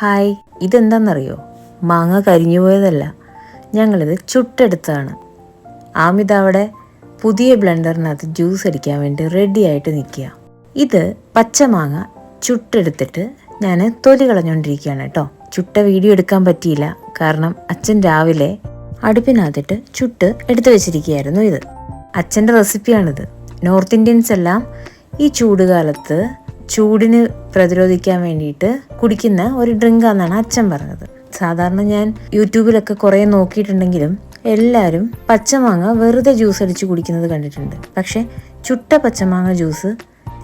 Hi ഇതെന്താണെന്നറിയോ മാങ്ങ കരിഞ്ഞു പോയതല്ല. ഞങ്ങളിത് ചുട്ടെടുത്താണ് ആമിത അവിടെ പുതിയ ബ്ലെൻഡറിനകത്ത് ജ്യൂസ് അടിക്കാൻ വേണ്ടി റെഡി ആയിട്ട് നിൽക്കുക. ഇത് പച്ചമാങ്ങ ചുട്ടെടുത്തിട്ട് ഞാൻ തൊലി കളഞ്ഞുകൊണ്ടിരിക്കുകയാണ് കേട്ടോ. ചുട്ട വീഡിയോ എടുക്കാൻ പറ്റിയില്ല. കാരണം അച്ഛൻ രാവിലെ അടുപ്പിനകത്തിട്ട് ചുട്ട് എടുത്തു വെച്ചിരിക്കുകയായിരുന്നു ഇത്. അച്ഛന്റെ റെസിപ്പിയാണിത് നോർത്ത് ഇന്ത്യൻസ് എല്ലാം ഈ ചൂടുകാലത്ത് ചൂടിന് പ്രതിരോധിക്കാൻ വേണ്ടിയിട്ട് കുടിക്കുന്ന ഒരു ഡ്രിങ്കാന്നാണ് അച്ഛൻ പറഞ്ഞത്. സാധാരണ ഞാൻ യൂട്യൂബിലൊക്കെ കുറേ നോക്കിയിട്ടുണ്ടെങ്കിലും എല്ലാവരും പച്ചമാങ്ങ വെറുതെ ജ്യൂസ് അടിച്ച് കുടിക്കുന്നത് കണ്ടിട്ടുണ്ട്. പക്ഷേ ചുട്ട പച്ചമാങ്ങ ജ്യൂസ്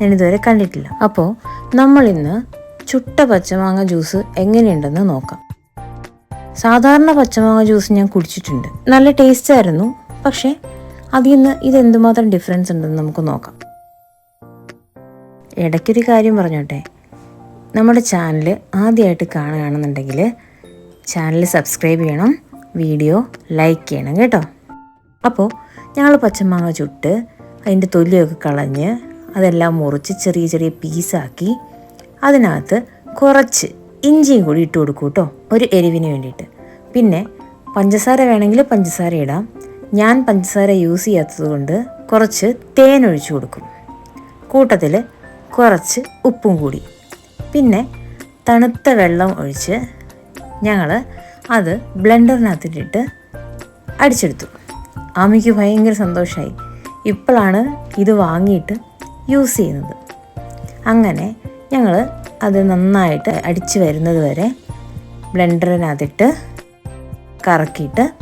ഞാൻ ഇതുവരെ കണ്ടിട്ടില്ല. അപ്പോൾ നമ്മൾ ഇന്ന് ചുട്ട പച്ചമാങ്ങ ജ്യൂസ് എങ്ങനെയുണ്ടെന്ന് നോക്കാം. സാധാരണ പച്ചമാങ്ങ ജ്യൂസ് ഞാൻ കുടിച്ചിട്ടുണ്ട്. നല്ല ടേസ്റ്റ് ആയിരുന്നു. പക്ഷേ അതിൽ നിന്ന് ഇത് എന്തുമാത്രം ഡിഫറൻസ് ഉണ്ടെന്ന് നമുക്ക് നോക്കാം. ഇടയ്ക്കൊരു കാര്യം പറഞ്ഞോട്ടെ. നമ്മുടെ ചാനൽ ആദ്യമായിട്ട് കാണുകയാണെന്നുണ്ടെങ്കിൽ ചാനൽ സബ്സ്ക്രൈബ് ചെയ്യണം വീഡിയോ ലൈക്ക് ചെയ്യണം കേട്ടോ. അപ്പോൾ ഞങ്ങൾ പച്ചമാങ്ങ ചുട്ട് അതിന്റെ തൊലിയൊക്കെ കളഞ്ഞ് അതെല്ലാം മുറിച്ച് ചെറിയ ചെറിയ പീസാക്കി അതിനകത്ത് കുറച്ച് ഇഞ്ചിയും കൂടി ഇട്ട് കൊടുക്കും കേട്ടോ ഒരു എരിവിന് വേണ്ടിയിട്ട്. പിന്നെ പഞ്ചസാര വേണമെങ്കിൽ പഞ്ചസാര ഇടാം. ഞാൻ പഞ്ചസാര യൂസ് ചെയ്യാത്തത് കൊണ്ട് കുറച്ച് തേൻ ഒഴിച്ചു കൊടുക്കും. കൂട്ടത്തിൽ കുറച്ച് ഉപ്പും കൂടി. പിന്നെ തണുത്ത വെള്ളം ഒഴിച്ച് ഞങ്ങൾ അത് ബ്ലെൻഡറിനകത്തിട്ടിട്ട് അടിച്ചെടുത്തു. ആമിക്ക് ഭയങ്കര സന്തോഷമായി ഇപ്പോഴാണ് ഇത് വാങ്ങിയിട്ട് യൂസ് ചെയ്യുന്നത്. അങ്ങനെ ഞങ്ങൾ അത് നന്നായിട്ട് അടിച്ച് വരുന്നത് വരെ ബ്ലെൻഡറിനകത്തിട്ട് കറക്കിയിട്ട്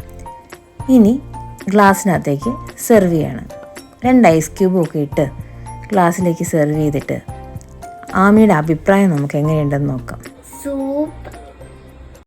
ഇനി ഗ്ലാസ്സിനകത്തേക്ക് സെർവ് ചെയ്യണം. രണ്ട് ഐസ് ക്യൂബും ഒക്കെ ഇട്ട് ഗ്ലാസ്സിലേക്ക് സെർവ് ചെയ്തിട്ട് ആമിയുടെ അഭിപ്രായം നമുക്ക് എങ്ങനെയുണ്ടെന്ന് നോക്കാം.